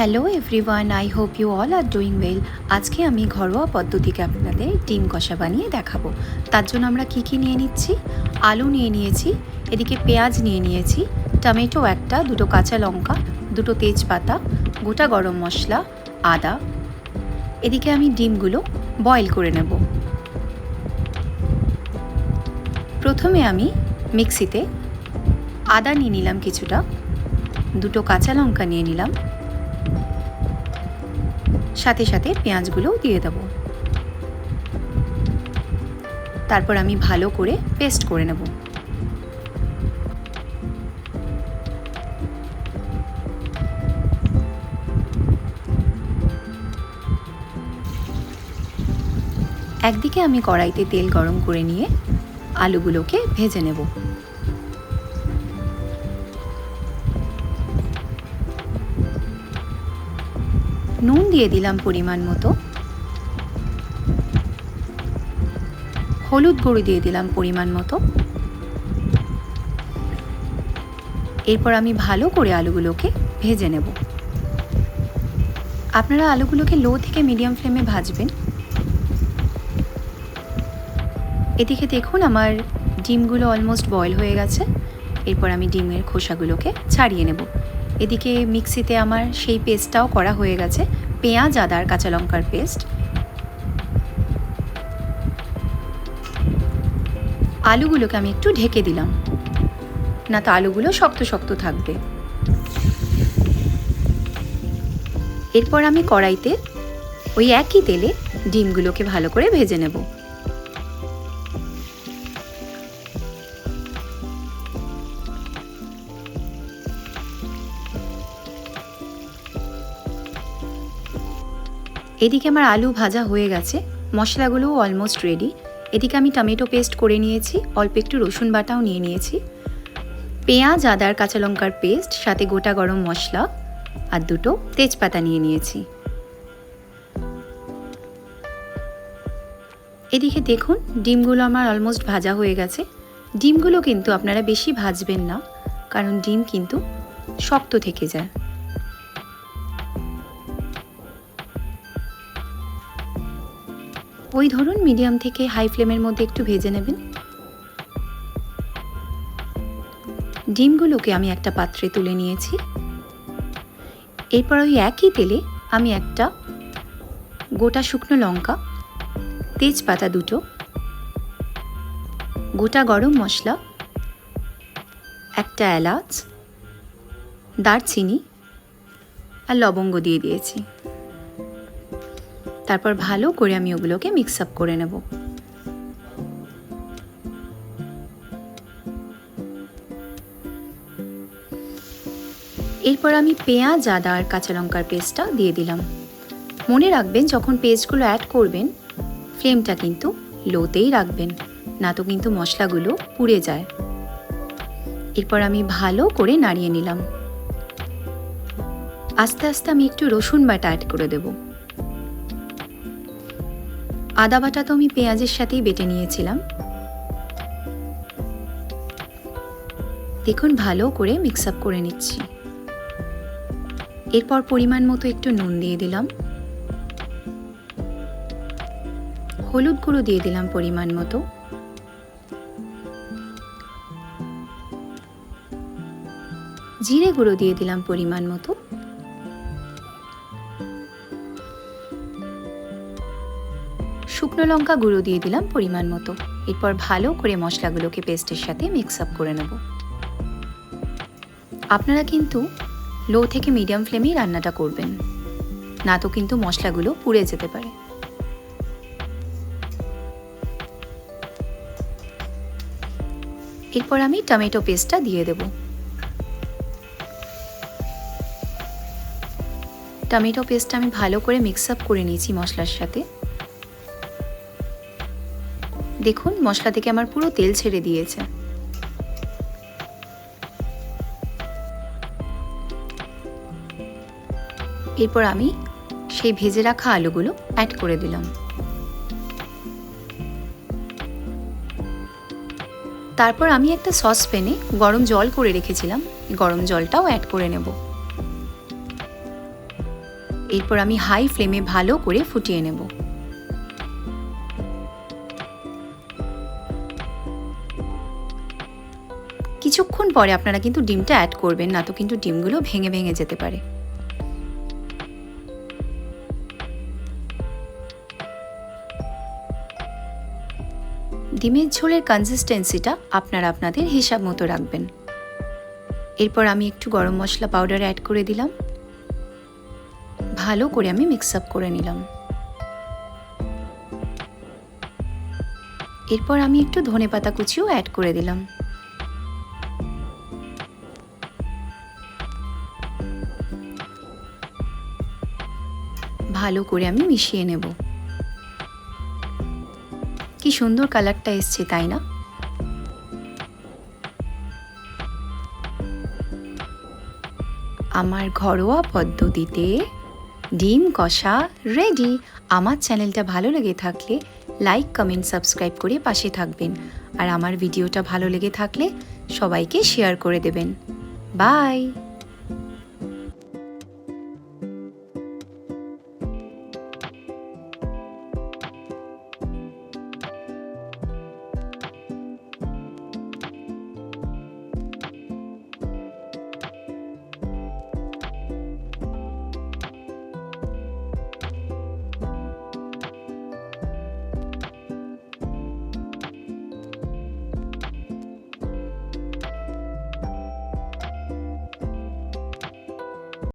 Hello everyone I hope you all are doing well আজকে আমি ঘরোয়া পদ্ধতিতে আপনাদের ডিম কষা বানিয়ে দেখাবো। তার জন্য আমরা কি কি নিয়ে নিচ্ছি? আলু নিয়ে নিয়েছি, এদিকে পেঁয়াজ নিয়ে নিয়েছি, টমেটো একটা, দুটো কাঁচা লঙ্কা, দুটো তেজপাতা, গোটা গরম মশলা, আদা। এদিকে আমি ডিমগুলো বয়েল করে নেব। প্রথমে আমি মিক্সিতে আদা নিয়ে নিলাম কিছুটা, দুটো কাঁচা লঙ্কা নিয়ে নিলাম সাথে সাথে পেঁয়াজগুলোও দিয়ে দেবো। তারপর আমি ভালো করে পেস্ট করে নেব। একদিকে আমি কড়াইতে তেল গরম করে নিয়ে আলুগুলোকে ভেজে নেব। নুন দিয়ে দিলাম পরিমাণ মতো। হলুদ গুঁড়ো দিয়ে দিলাম পরিমাণ মতো। এরপর আমি ভালো করে আলুগুলোকে ভেজে নেব। আপনারা আলুগুলোকে লো থেকে মিডিয়াম ফ্লেমে ভাজবেন। এদিকে দেখুন আমার ডিমগুলো অলমোস্ট বয়েল হয়ে গেছে। এরপর আমি ডিমের খোসাগুলোকে ছাড়িয়ে নেব। এদিকে মিক্সিতে আমার সেই পেস্টটাও করা হয়ে গেছে। পেঁয়াজ, আদার, কাঁচা লঙ্কার পেস্ট। আলুগুলোকে আমি একটু ঢেকে দিলাম। না তো আলুগুলো শক্ত শক্ত থাকবে। এরপর আমি কড়াইতে ওই একই তেলে ডিমগুলোকে ভালো করে ভেজে নেব। এদিকে আমার আলু ভাজা হয়ে গেছে, মশলাগুলোও অলমোস্ট রেডি এদিকে আমি টমেটো পেস্ট করে নিয়েছি, অল্প একটু রসুন বাটাও নিয়ে নিয়েছি। পেঁয়াজ, আদার কাঁচা লঙ্কার পেস্ট সাথে গোটা গরম মশলা আর দুটো তেজপাতা নিয়ে নিয়েছি। এদিকে দেখুন, ডিমগুলো আমার অলমোস্ট ভাজা হয়ে গেছে। ডিমগুলো কিন্তু আপনারা বেশি ভাজবেন না, কারণ ডিম কিন্তু শক্ত থেকে যায়। ওই ধরুন মিডিয়াম থেকে হাই ফ্লেমের মধ্যে একটু ভেজে নেবেন। ডিমগুলোকে আমি একটা পাত্রে তুলে নিয়েছি। এরপর ওই একই তেলে আমি একটা গোটা শুকনো লঙ্কা, তেজপাতা দুটো, গোটা গরম মশলা, একটা এলাচ, দারচিনি আর লবঙ্গ দিয়ে দিয়েছি। তারপর ভালো করে আমি ওগুলোকে মিক্স আপ করে নেব। এরপর আমি পেঁয়াজ, আদা আর কাঁচা লঙ্কার পেস্টটা দিয়ে দিলাম। মনে রাখবেন, যখন পেস্টগুলো অ্যাড করবেন ফ্লেমটা কিন্তু লোতেই রাখবেন, না তো কিন্তু মশলাগুলো পুড়ে যায়। এরপর আমি ভালো করে নাড়িয়ে নিলাম। আস্তে আস্তে আমি একটু রসুন বাটা অ্যাড করে দেবো। আদা বাটা তো আমি পেঁয়াজের সাথেই বেটে নিয়েছিলাম। দেখুন, ভালো করে মিক্স আপ করে নিচ্ছি। এরপর পরিমাণ মতো একটু নুন দিয়ে দিলাম। হলুদ গুঁড়ো দিয়ে দিলাম পরিমাণ মতো। জিরে গুঁড়ো দিয়ে দিলাম পরিমাণ মতো। শুকনো লঙ্কা গুঁড়ো দিয়ে দিলাম পরিমাণ মতো। এরপর ভালো করে মশলাগুলোকে পেস্টের সাথে মিক্স আপ করে নেব। আপনারা কিন্তু লো থেকে মিডিয়াম ফ্লেমেই রান্নাটা করবেন। না তো কিন্তু মশলাগুলো পুড়ে যেতে পারে। এরপর আমি টমেটো পেস্টটা দিয়ে দেব। টমেটো পেস্টটা আমি ভালো করে মিক্স আপ করে নিয়েছি মশলার সাথে। দেখুন, মশলা থেকে আমার পুরো তেল ছেড়ে দিয়েছে। এরপর আমি সেই ভেজে রাখা আলুগুলো অ্যাড করে দিলাম। তারপর আমি একটা সস সসপ্যানে গরম জল করে রেখেছিলাম, গরম জলটাও অ্যাড করে নেব। এরপর আমি হাই ফ্লেমে ভালো করে ফুটিয়ে নেব। কিছুক্ষণ পরে আপনারা কিন্তু ডিমটা অ্যাড করবেন, না তো কিন্তু ডিমগুলো ভেঙে ভেঙে যেতে পারে। ডিমের ঝোলের কনসিস্টেন্সিটা আপনারা আপনাদের হিসাব মতো রাখবেন। এরপর আমি একটু গরম মশলা পাউডার অ্যাড করে দিলাম। ভালো করে আমি মিক্স আপ করে নিলাম। এরপর আমি একটু ধনে পাতা কুচিও অ্যাড করে দিলাম। ভালো করে আমি মিশিয়ে নেব। কি সুন্দর কালারটা এসছে, তাই না? আমার ঘরোয়া পদ্ধতিতে ডিম কষা রেডি আমার চ্যানেলটা ভালো লেগে থাকলে লাইক কমেন্ট সাবস্ক্রাইব করে পাশে থাকবেন। আর আমার ভিডিওটা ভালো লেগে থাকলে সবাইকে শেয়ার করে দেবেন। বাই